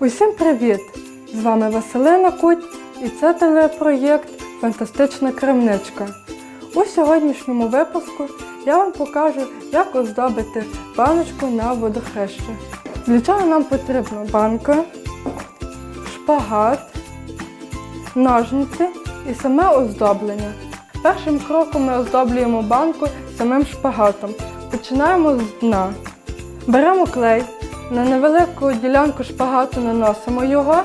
Усім привіт! З вами Василина Куть і це телепроєкт Фантастична крамничка. У сьогоднішньому випуску я вам покажу, як оздобити баночку на водохреще. Для цього нам потрібна банка, шпагат, ножниці і саме оздоблення. Першим кроком ми оздоблюємо банку самим шпагатом. Починаємо з дна. Беремо клей, на невелику ділянку шпагату наносимо його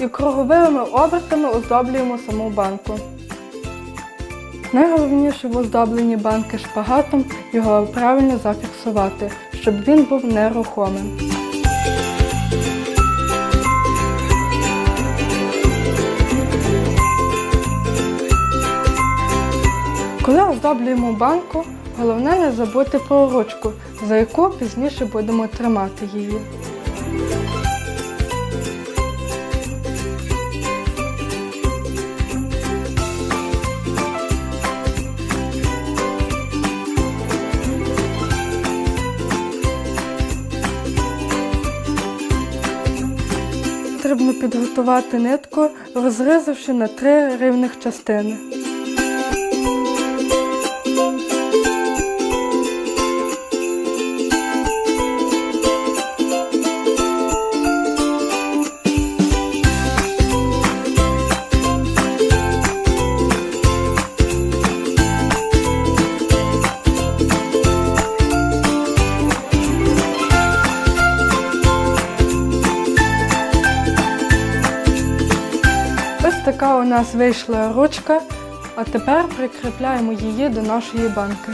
і круговими обертами оздоблюємо саму банку. Найголовніше в оздобленні банки шпагатом його правильно зафіксувати, щоб він був нерухомим. Коли оздоблюємо банку, головне не забути про ручку, за яку пізніше будемо тримати її. Потрібно підготувати нитку, розрізавши на три рівних частини. Така у нас вийшла ручка, а тепер прикріпляємо її до нашої банки.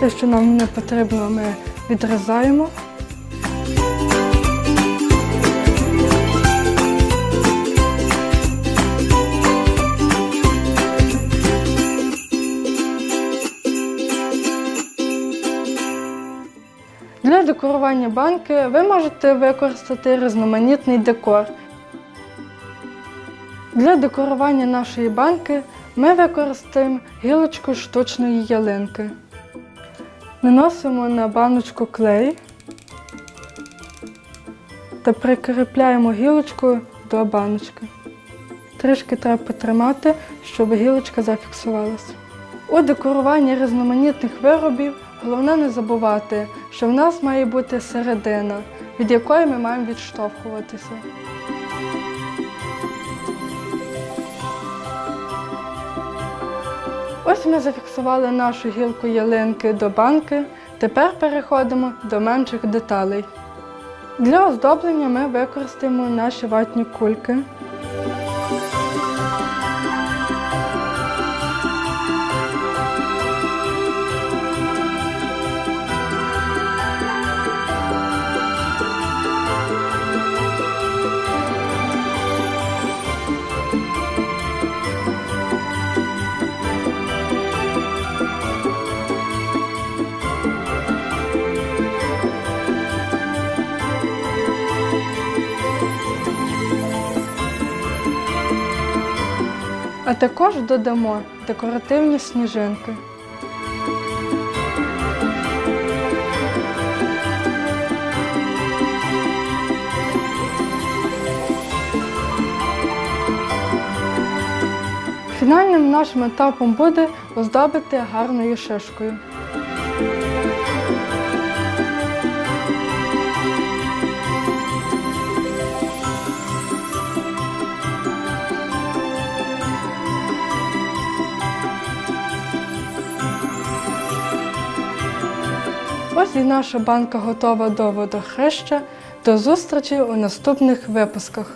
Те, що нам не потрібно, ми відрізаємо. Для декорування банки ви можете використати різноманітний декор. Для декорування нашої банки ми використаємо гілочку штучної ялинки. Наносимо на баночку клей та прикріпляємо гілочку до баночки. Трішки треба потримати, щоб гілочка зафіксувалася. У декоруванні різноманітних виробів головне не забувати, що в нас має бути середина, від якої ми маємо відштовхуватися. Ось ми зафіксували нашу гілку ялинки до банки. Тепер переходимо до менших деталей. Для оздоблення ми використаємо наші ватні кульки. А також додамо декоративні сніжинки. Фінальним нашим етапом буде оздобити гарною шишкою. Ось наша банка готова до водохреща. До зустрічі у наступних випусках.